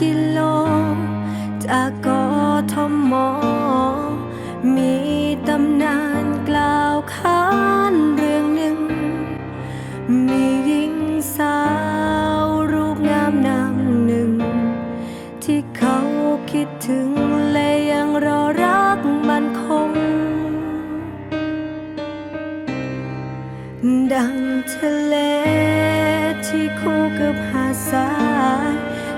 กิโล จากกทมมมีตำนานกล่าวขานเรื่องหนึ่ง มีหญิงสาวรูปงามนางหนึ่ง ที่เขาคิดถึงและยังรอรักมันคง ดังทะเลที่คู่กับหาดทราย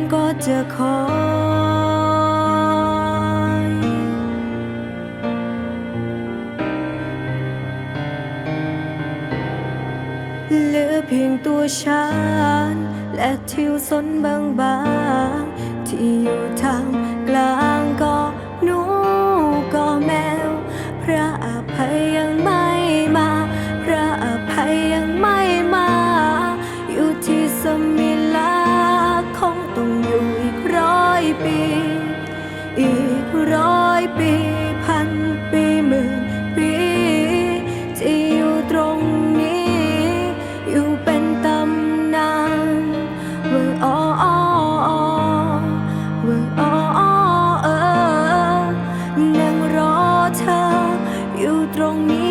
านก็จะคอยเหลือเพียงตัวฉันและทิวสนบางๆที่อยู่ อีกร้อยปีพันปีหมื่นปีที่อยู่ตรงนี้ อยู่เป็นตำนานว่าอ้ออ้อว่าอ้ออ้อเออนั่งรอเธออยู่ตรงนี้